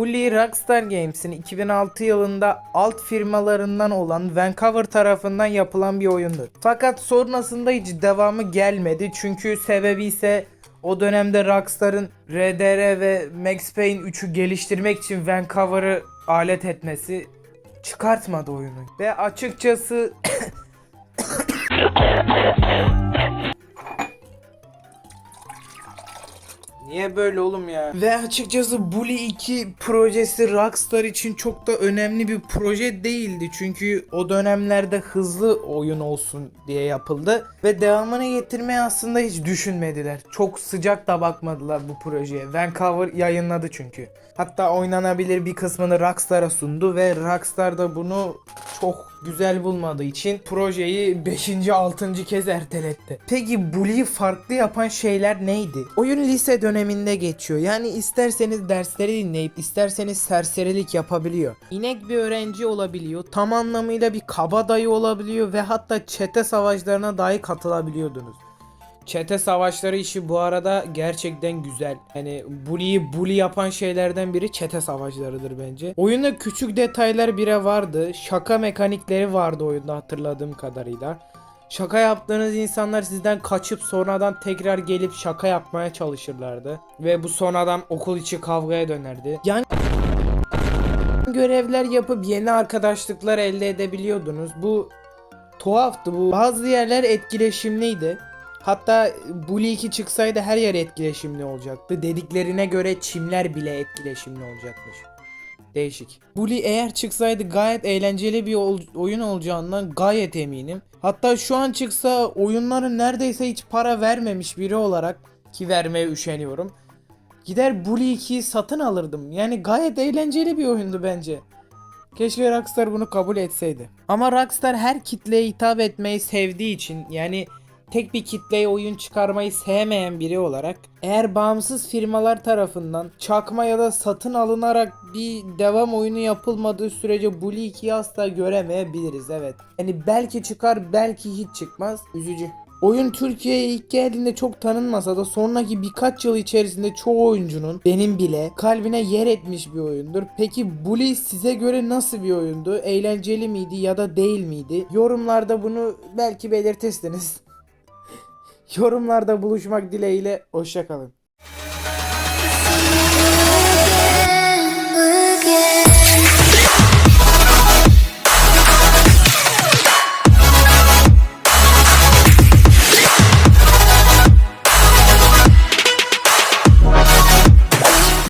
Bully Rockstar Games'in 2006 yılında alt firmalarından olan Vancouver tarafından yapılan bir oyundur. Fakat sonrasında hiç devamı gelmedi çünkü sebebi ise o dönemde Rockstar'ın RDR ve Max Payne 3'ü geliştirmek için Vancouver'ı alet etmesi çıkartmadı oyunu. Ve açıkçası Niye böyle oğlum ya? Ve açıkçası Bully 2 projesi Rockstar için çok da önemli bir proje değildi. Çünkü o dönemlerde hızlı oyun olsun diye yapıldı. Ve devamını getirmeyi aslında hiç düşünmediler. Çok sıcak da bakmadılar bu projeye. Vancouver yayınladı çünkü. Hatta oynanabilir bir kısmını Rockstar'a sundu ve Rockstar da bunu çok güzel bulmadığı için projeyi 5. 6. kez erteletti. Peki Bully'yi farklı yapan şeyler neydi? Oyun lise döneminde geçiyor. Yani isterseniz dersleri dinleyip isterseniz serserilik yapabiliyor. İnek bir öğrenci olabiliyor. Tam anlamıyla bir kabadayı olabiliyor ve hatta çete savaşlarına dahi katılabiliyordunuz. Çete savaşları işi bu arada gerçekten güzel. Yani bully'yi bully yapan şeylerden biri çete savaşlarıdır bence. Oyunda küçük detaylar bile vardı. Şaka mekanikleri vardı oyunda hatırladığım kadarıyla. Şaka yaptığınız insanlar sizden kaçıp sonradan tekrar gelip şaka yapmaya çalışırlardı. Ve bu sonradan okul içi kavgaya dönerdi. Yani görevler yapıp yeni arkadaşlıklar elde edebiliyordunuz. Bu tuhaftı bu. Bazı yerler etkileşimliydi. Hatta Bully 2 çıksaydı her yer etkileşimli olacaktı. Dediklerine göre çimler bile etkileşimli olacakmış. Değişik. Bully eğer çıksaydı gayet eğlenceli bir ol- oyun olacağından gayet eminim. Hatta şu an çıksa oyunların neredeyse hiç para vermemiş biri olarak ki vermeye üşeniyorum. Gider Bully 2'yi satın alırdım. Yani gayet eğlenceli bir oyundu bence. Keşke Rockstar bunu kabul etseydi. Ama Rockstar her kitleye hitap etmeyi sevdiği için yani tek bir kitleye oyun çıkarmayı sevmeyen biri olarak eğer bağımsız firmalar tarafından çakma ya da satın alınarak bir devam oyunu yapılmadığı sürece Bully 2'yi asla göremeyebiliriz evet. Yani belki çıkar belki hiç çıkmaz üzücü. Oyun Türkiye'ye ilk geldiğinde çok tanınmasa da sonraki birkaç yıl içerisinde çoğu oyuncunun benim bile kalbine yer etmiş bir oyundur. Peki Bully size göre nasıl bir oyundu? Eğlenceli miydi ya da değil miydi? Yorumlarda bunu belki belirtirsiniz. Yorumlarda buluşmak dileğiyle hoşçakalın.